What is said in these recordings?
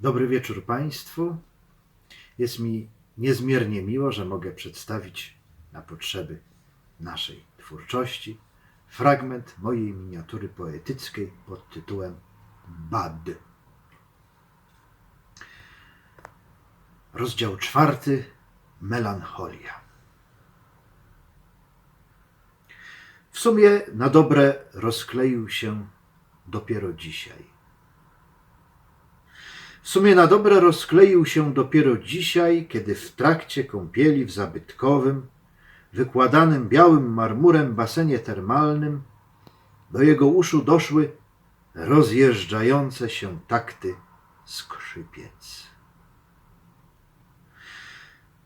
Dobry wieczór Państwu. Jest mi niezmiernie miło, że mogę przedstawić na potrzeby naszej twórczości fragment mojej miniatury poetyckiej pod tytułem Bad. Rozdział czwarty Melancholia. W sumie na dobre rozkleił się dopiero dzisiaj. W sumie na dobre rozkleił się dopiero dzisiaj, kiedy w trakcie kąpieli w zabytkowym, wykładanym białym marmurem basenie termalnym do jego uszu doszły rozjeżdżające się takty skrzypiec.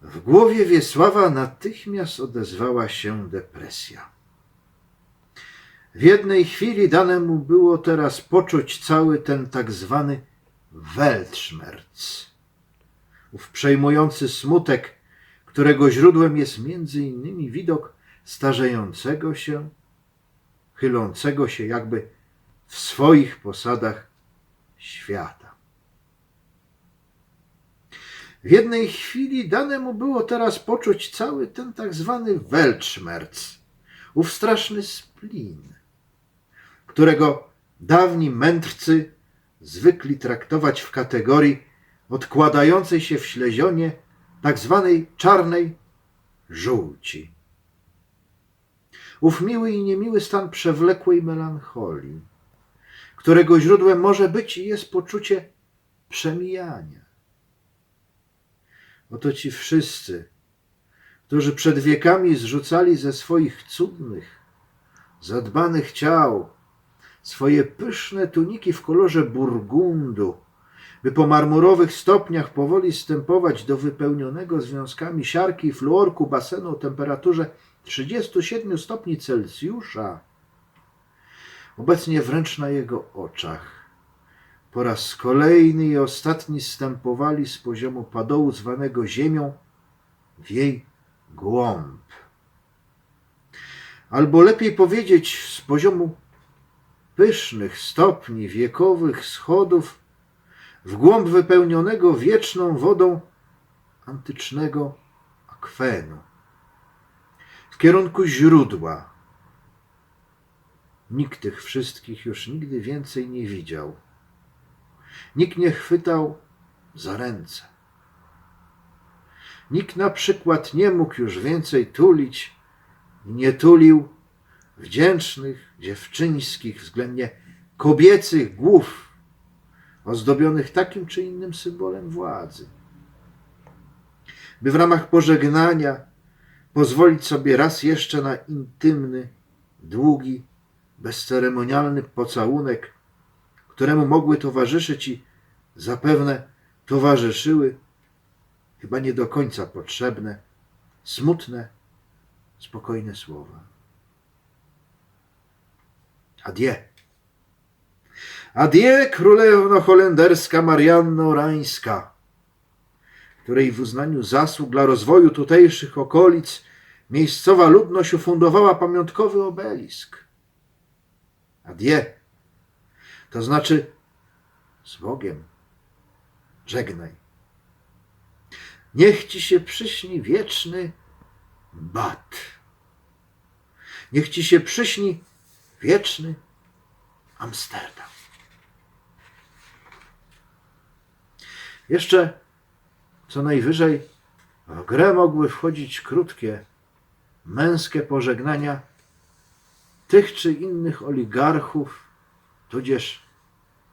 W głowie Wiesława natychmiast odezwała się depresja. W jednej chwili dane mu było teraz poczuć cały ten tak zwany Weltschmerz, ów przejmujący smutek, którego źródłem jest między innymi widok starzejącego się, chylącego się jakby w swoich posadach świata. W jednej chwili dane mu było teraz poczuć cały ten tak zwany Weltschmerz, ów straszny splin, którego dawni mędrcy zwykli traktować w kategorii odkładającej się w ślezionie tak zwanej czarnej żółci. Ów miły i niemiły stan przewlekłej melancholii, którego źródłem może być i jest poczucie przemijania. Oto ci wszyscy, którzy przed wiekami zrzucali ze swoich cudnych, zadbanych ciał swoje pyszne tuniki w kolorze burgundu, by po marmurowych stopniach powoli stępować do wypełnionego związkami siarki i fluorku basenu o temperaturze 37 stopni Celsjusza, obecnie wręcz na jego oczach. Po raz kolejny i ostatni stępowali z poziomu padołu zwanego ziemią w jej głąb. Albo lepiej powiedzieć z poziomu pysznych stopni wiekowych schodów w głąb wypełnionego wieczną wodą antycznego akwenu, w kierunku źródła. Nikt tych wszystkich już nigdy więcej nie widział. Nikt nie chwytał za ręce. Nikt na przykład nie mógł już więcej tulić nie tulił wdzięcznych, dziewczyńskich, względnie kobiecych głów, ozdobionych takim czy innym symbolem władzy. By w ramach pożegnania pozwolić sobie raz jeszcze na intymny, długi, bezceremonialny pocałunek, któremu mogły towarzyszyć i zapewne towarzyszyły, chyba nie do końca potrzebne, smutne, spokojne słowa. Adie. Adie, królewno holenderska Marianna Orańska, której w uznaniu zasług dla rozwoju tutejszych okolic miejscowa ludność ufundowała pamiątkowy obelisk. Adie, to znaczy z Bogiem, żegnaj. Niech ci się przyśni wieczny bat. Niech ci się przyśni wieczny Amsterdam. Jeszcze co najwyżej w grę mogły wchodzić krótkie, męskie pożegnania tych czy innych oligarchów, tudzież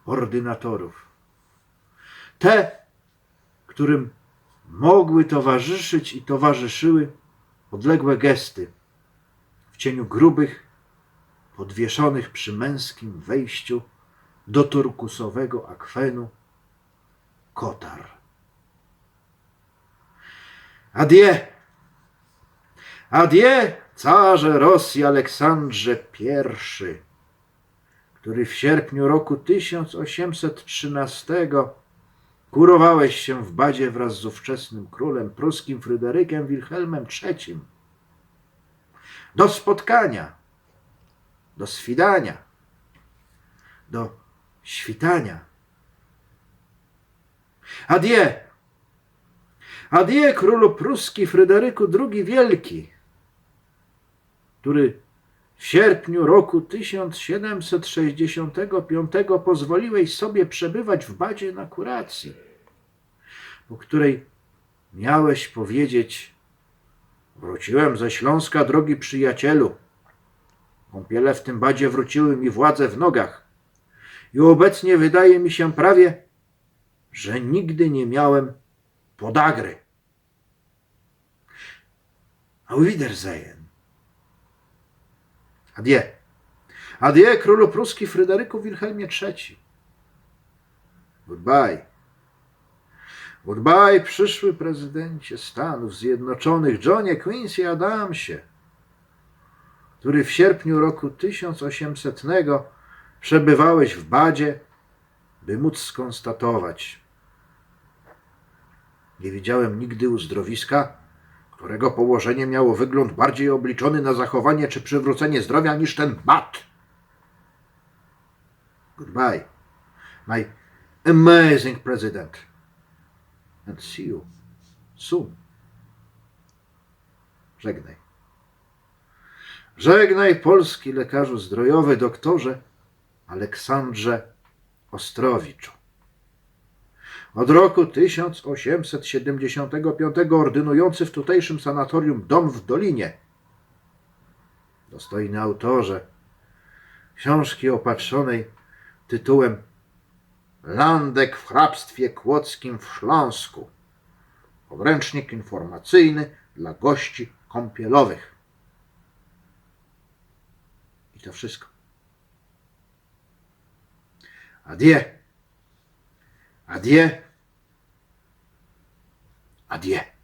ordynatorów. Te, którym mogły towarzyszyć i towarzyszyły odległe gesty w cieniu grubych, podwieszonych przy męskim wejściu do turkusowego akwenu kotar. Adie! Adie, carze Rosji Aleksandrze I, który w sierpniu roku 1813 kurowałeś się w Badzie wraz z ówczesnym królem pruskim Fryderykiem Wilhelmem III. Do spotkania! Do swidania, do świtania. Adieu! Adieu królu pruski Fryderyku II Wielki, który w sierpniu roku 1765 pozwoliłeś sobie przebywać w badzie na kuracji, po której miałeś powiedzieć Wróciłem ze Śląska, drogi przyjacielu. Kąpiele w tym badzie wróciły mi władze w nogach i obecnie wydaje mi się prawie, że nigdy nie miałem podagry. Auf Wiedersehen. Adieu. Adieu, królu pruski Fryderyku Wilhelmie III. Goodbye. Goodbye, przyszły prezydencie Stanów Zjednoczonych, Johnie Quincy Adamsie, który w sierpniu roku 1800 przebywałeś w badzie, by móc skonstatować. Nie widziałem nigdy uzdrowiska, którego położenie miało wygląd bardziej obliczony na zachowanie czy przywrócenie zdrowia niż ten bat. Goodbye, my amazing president, and see you soon. Żegnaj. Żegnaj, polski lekarzu zdrojowy, doktorze Aleksandrze Ostrowiczu. Od roku 1875 ordynujący w tutejszym sanatorium Dom w Dolinie. Dostojny autorze książki opatrzonej tytułem Landek w hrabstwie kłodzkim w Śląsku. Podręcznik informacyjny dla gości kąpielowych. I to wszystko. Adieu. Adieu. Adieu.